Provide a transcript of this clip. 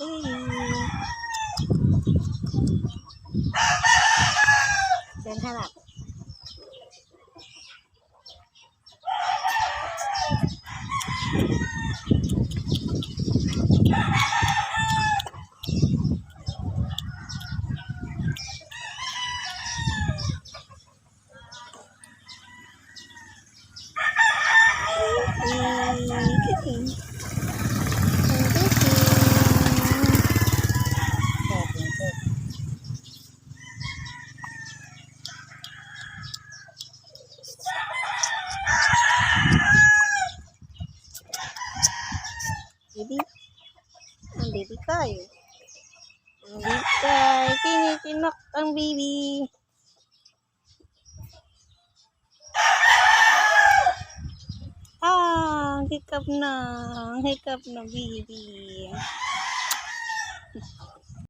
เดินถนัด Baby. Ang baby kay. Ang baby kay. Kinikinak ang baby. Ah, hikap na. Hikap na baby.